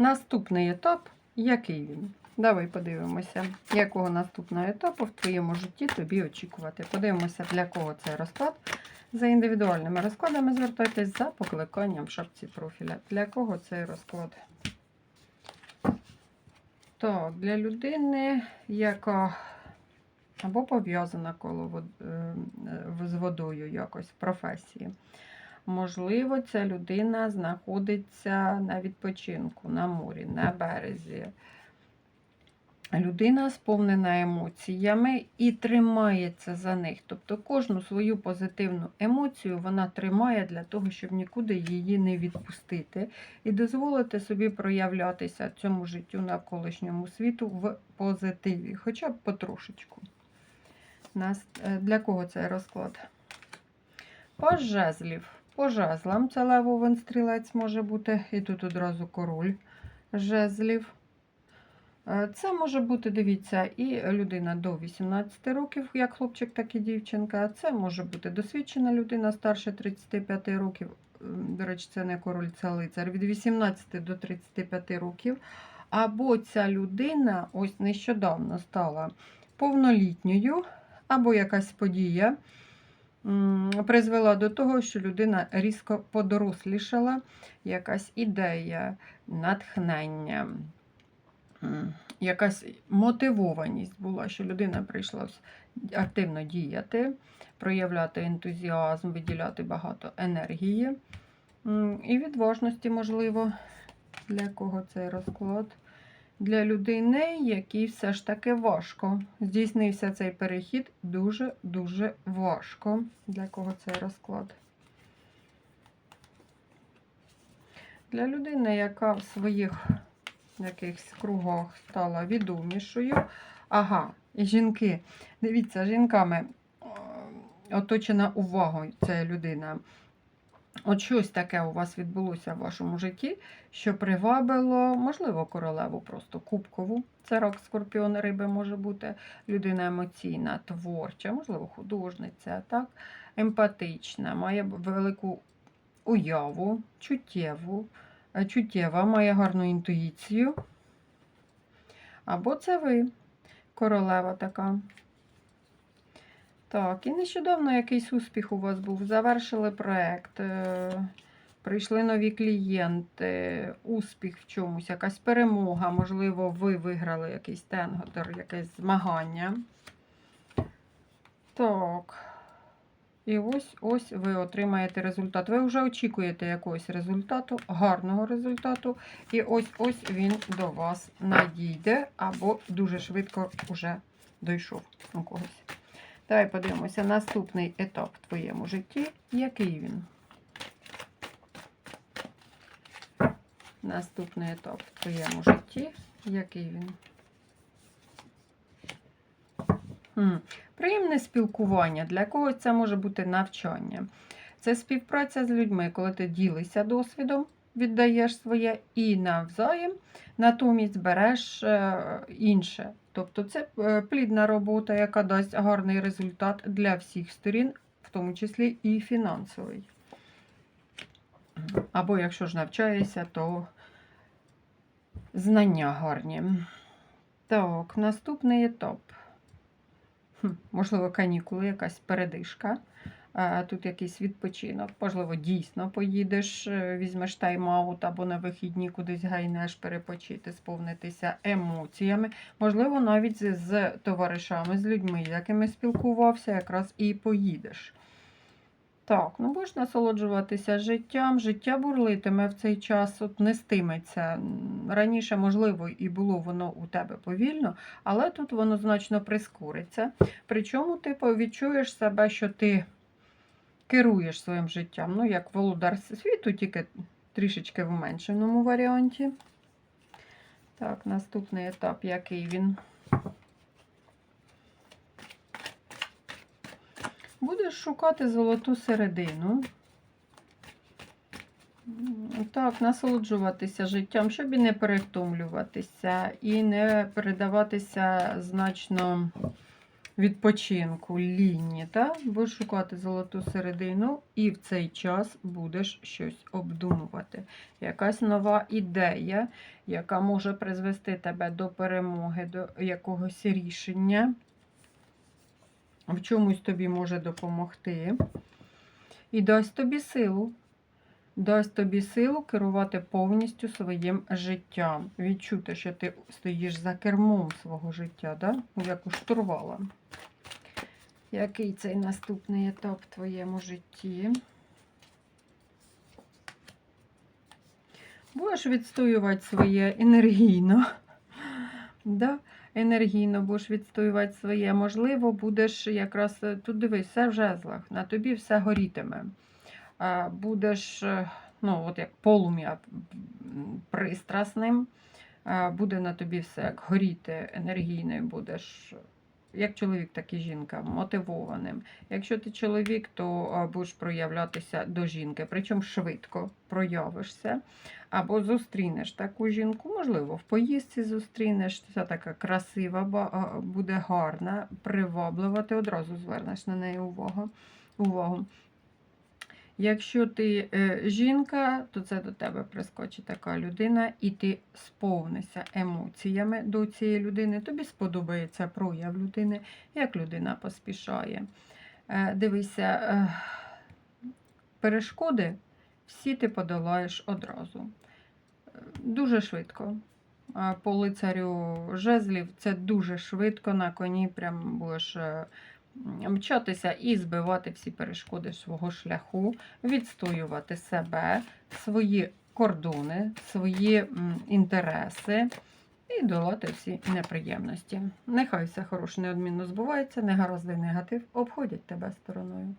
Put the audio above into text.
Наступний етап, який він? Давай подивимося, якого наступного етапу в твоєму житті тобі очікувати. Подивимося, для кого цей розклад. За індивідуальними розкладами звертайтесь за покликанням в шапці профіля. Для кого цей розклад? Так, для людини, яка або пов'язана коло е, з водою якось в професії. Можливо, ця людина знаходиться на відпочинку, на морі, на березі. Людина сповнена емоціями і тримається за них. Тобто кожну свою позитивну емоцію вона тримає для того, щоб нікуди її не відпустити, і дозволити собі проявлятися цьому життю навколишньому світу в позитиві, хоча б потрошечку. Е, для кого цей розклад? По жезлів. По жезлам це левовин стрілець може бути, і тут одразу король жезлів. Е, Це може бути, дивіться, і людина до 18 років, як хлопчик, так і дівчинка. Це може бути досвідчена людина старше 35 років. До речі, це не король, це лицар. Від 18 до 35 років. Або ця людина ось нещодавно стала повнолітньою, або якась подія призвела до того, що людина різко подорослішала, якась ідея, натхнення, якась мотивованість була, що людина прийшла активно діяти, проявляти ентузіазм, виділяти багато енергії і відважності, можливо, для кого цей розклад. Для людини, якій все ж таки важко. Здійснився цей перехід дуже-дуже важко. Для кого цей розклад? Для людини, яка в своїх якихось кругах стала відомішою. Ага, і жінки. Дивіться, жінками е, оточена увагою ця людина. От щось таке у вас відбулося в вашому житті, що привабило, можливо, королеву просто кубкову. Це рак скорпіон риби може бути людина емоційна, творча, можливо, художниця, так? емпатична, має велику уяву, чуттєву, е, чуттєва, має гарну інтуїцію. Або це ви, королева така. Так, і нещодавно якийсь успіх у вас був. Завершили проект, е, прийшли нові клієнти, успіх в чомусь, якась перемога. Можливо, ви виграли якийсь тенготер, якесь змагання. Так. І ось ось ви отримаєте результат. Ви вже очікуєте якогось результату, гарного результату. І ось ось він до вас надійде, або дуже швидко вже дійшов у когось. Давай подивимося наступний етап в твоєму житті. Який він? Наступний етап в твоєму житті. Який він? Приємне спілкування. Для когось це може бути навчання. Це співпраця з людьми, коли ти ділишся досвідом, віддаєш своє і навзаєм, натомість береш е, інше. Тобто це е, плідна робота, яка дасть гарний результат для всіх сторін, в тому числі і фінансовий. Або якщо ж навчаєшся, то знання гарні. Так, наступний етап. Хм, Можливо, канікули, якась передишка. Е, Тут якийсь відпочинок. Можливо, дійсно поїдеш, е, візьмеш тайм-аут або на вихідні кудись гайнеш перепочити, сповнитися емоціями. Можливо, навіть з, товаришами, з людьми, з якими спілкувався, якраз і поїдеш. Так, ну будеш насолоджуватися життям. Життя бурлитиме в цей час, от нестиметься. Раніше, можливо, і було воно у тебе повільно, але тут воно значно прискориться. Причому ти відчуєш себе, що ти керуєш своїм життям. Ну, як володар світу, тільки трішечки в меншеному варіанті. Так, наступний етап, який він. Будеш шукати золоту середину. Так, насолоджуватися життям, щоб і не перевтомлюватися, і не передаватися значно відпочинку, лінії, та? будеш шукати золоту середину і в цей час будеш щось обдумувати. Якась нова ідея, яка може призвести тебе до перемоги, до якогось рішення, в чомусь тобі може допомогти. І дасть тобі силу. Дасть тобі силу керувати повністю своїм життям. Відчути, що ти стоїш за кермом свого життя, да? Як у штурвала. Який цей наступний етап в твоєму житті? Будеш відстоювати своє енергійно. Да? Енергійно будеш відстоювати своє. Можливо, будеш якраз тут дивись, все в жезлах, на тобі все горітиме. Будеш, е, ну, от як полум'я пристрасним, буде на тобі все як горіти енергійною будеш. Як чоловік, так і жінка, мотивованим. Якщо ти чоловік, то будеш проявлятися до жінки, причому швидко проявишся. Або зустрінеш таку жінку, можливо, в поїздці зустрінеш, вся така красива, буде гарна, приваблива, ти одразу звернеш на неї увагу. увагу. Якщо ти е, жінка, то це до тебе прискочить така людина, і ти сповнишся емоціями до цієї людини. Тобі сподобається прояв людини, як людина поспішає. Е, дивися, е, перешкоди всі ти подолаєш одразу. Дуже швидко. По лицарю жезлів це дуже швидко на коні прям будеш мчатися і збивати всі перешкоди свого шляху, відстоювати себе, свої кордони, свої інтереси і долати всі неприємності. Нехай все хороше неодмінно збувається, негаразди негатив обходять тебе стороною.